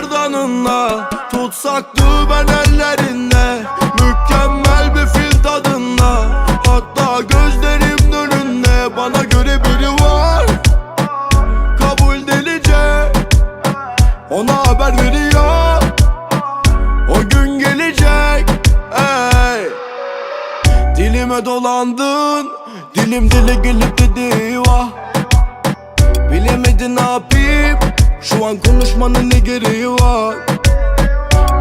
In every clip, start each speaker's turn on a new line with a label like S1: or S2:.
S1: gerdanınla Tutsaktı ben ellerinde Mükemmel bir fil tadında. Hatta gözlerim önünde Bana göre biri var. Kabul delice Ona haber veriyor. O gün gelecek Ey. Dilime dolandın Dilim dile gelip dedi vah. Bilemedin ne yapayım Şu an konuşmanın ne gereği var?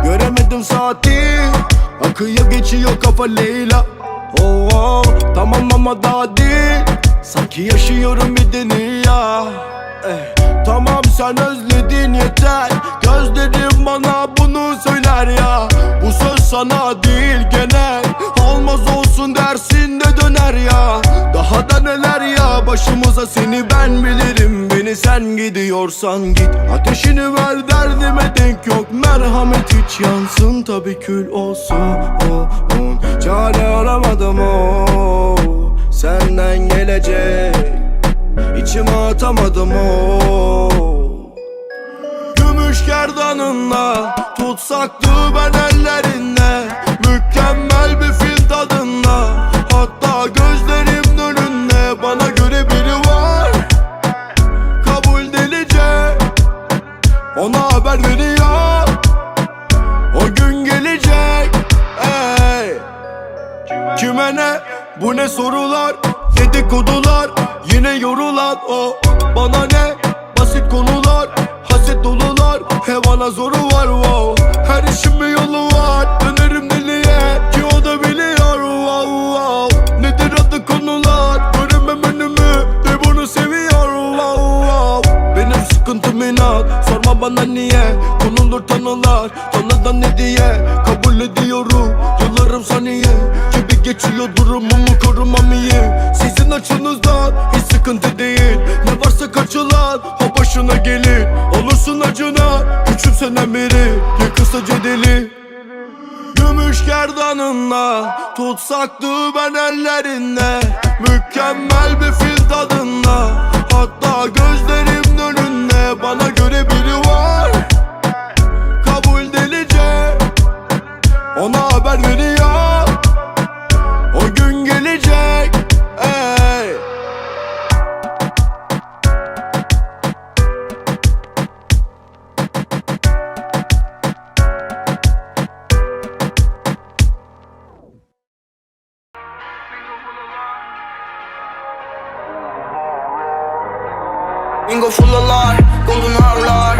S1: Göremedim saati. Akıyor geçiyor kafa Leyla. Oh, oh, Tamam ama daha değil. Sanki yaşıyorum bir dünya. Eh, Tamam sen özledin yeter. Gözlerim bana bunu söyler ya. Bu söz sana değil genel. Olmaz olsun dersin de döner ya. Daha da neler ya başımıza seni sen gidiyorsan git. Ateşini ver derdime denk yok. Merhamet hiç yansın. Tabi kül olsun oh, oh. Çare aramadım o Senden gelecek. İçime atamadım o Gümüş gerdanınla Tutsaktı ben ellerinde Bu ne sorular? Dedikodular Yine yorulan o. Bana ne? Basit konular Haset dolular. He bana zoru var wow. Her işin bir yolu var. Dönerim deliye Ki o da biliyor wow wow. Nedir adı konular? Göremem önümü De bunu seviyor wow wow. Benim sıkıntım inat Sorma bana niye? Konulur tanılar Tanıdan ne diye Sizin açınızdan hiç sıkıntı değil. Ne varsa kaçılan o başına gelir. Olursun acına küçümsenen biri. Yakılsa cedeli. Gümüş gerdanınla Tutsaktı ben ellerinde. Mükemmel bir fil tadında Hatta
S2: Fullalar, golden hour'lar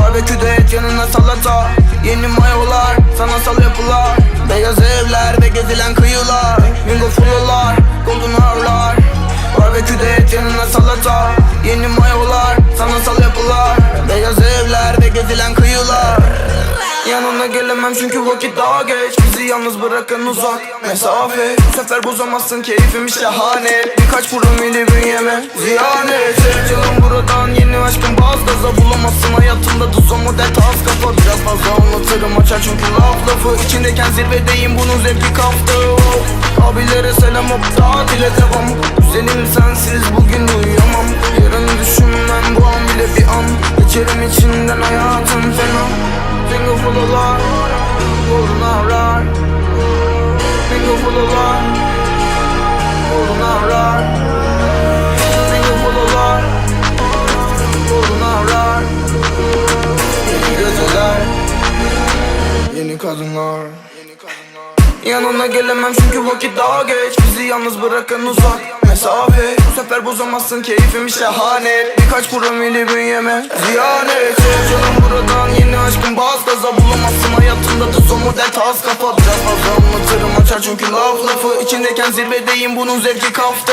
S2: Barbeküde et yanına salata Yeni mayolar, sanatsal yapılar Beyaz evler ve gezilen kıyılar. Bingo fullalar, golden hour'lar Barbeküde et yanına salata Yeni mayolar, sanatsal yapılar Beyaz evler ve gezilen kıyılar. Yanına gelemem çünkü vakit daha geç yalnız bırakın uzak mesafe. Bu sefer bozamazsın keyfim şahane. Birkaç promili bünyeme ziyanet Sevgilim buradan yeni aşkım baz gaza Bulamazsın. Hayatımda tuz o model tas kafa. Biraz fazla anlatırım açar çünkü laf lafı. İçindeyken zirvedeyim bunun zevki kaptı Abilere selam hop tatile devam. Güzelim sensiz bugün uyuyamam. Yarın düşünmem bu an bile bir an. Geçerim içinden hayatım fena. Finger full of love, golden Finger full of love, golden hour Yeni geceler, yeni kadınlar. Yanına gelemem çünkü vakit daha geç. Bizi yalnız bırakın uzak mesafe. Bu sefer bozamazsın keyfim şahane. Birkaç promili bünyeme ziyanet Canım buradan yeni aşkım baz gaza Bulamazsın. Hayatımda da son model tas kafa çünkü laf lafı İçindeyken zirvedeyim. Bunun zevki kaftı.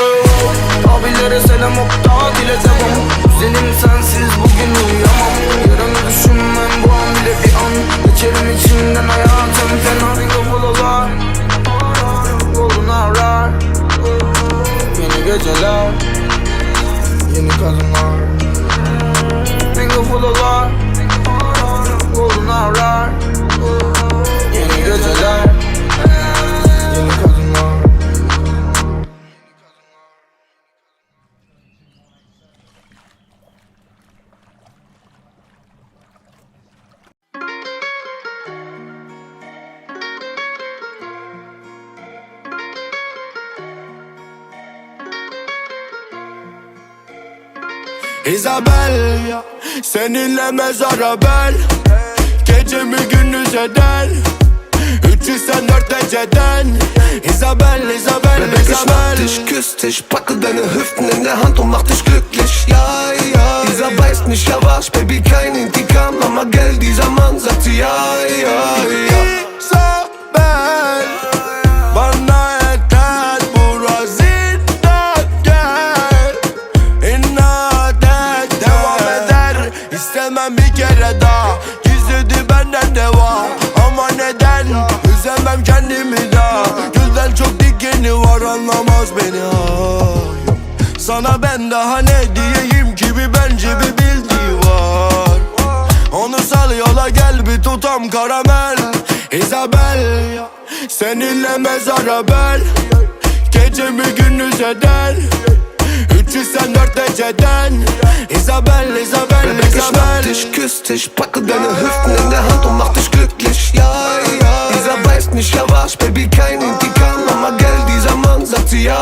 S2: Abilere selam hop tatile devam Güzelim sensiz bugün uyuyamam. Yarını düşünmem bu an bile bir an. Geçerim içinden hayatım fena. Love Golden hour'lar Yeni geceler Yeni kadınlar
S1: Isabel Seninle mezara bel Gecemi gündüz eder? 304 dereceden. Isabel, Isabel,
S3: Baby, ich schnapp
S1: Isabel.
S3: dich, küss dich, packe deine Hüften in der Hand und mach dich glücklich. Ja, ja, dieser weiß nicht, ja was, Baby, kein Intikam, Mama, Geld, dieser Mann sagt sie, ja, ja, ja.
S1: Isabel daha ne diyeyim ki? Bir bence bir bildiği var. Onu sal yola gel bir tutam karamel. Isabel Seninle mezara bel Gecemi gündüz eder? 304 dereceden Isabel, Isabel,
S3: Baby, ich
S1: Isabel.
S3: dich, küss dich, packe deine Hüften in der Hand und mach dich glücklich. Ja, ja, dieser weiß nicht, ja was, Baby, kein Intikam, Mama, Geld, dieser Mann sagt sie, ja,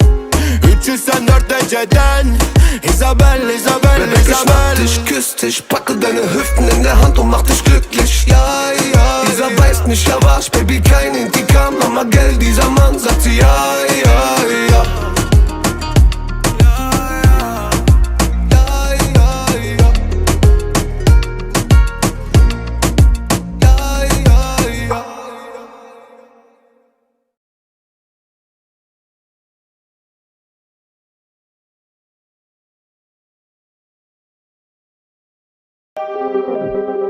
S1: 304 dereceden Isabel, Isabel,
S3: Baby, ich
S1: Isabel
S3: dich, küss dich, packe deine Hüften in der Hand und mach dich glücklich. Ja, ja, dieser weiß nicht, ja was, Baby, kein Intikam, Mama, Geld, dieser Mann sagt sie, ja, ja. Ja, Thank you.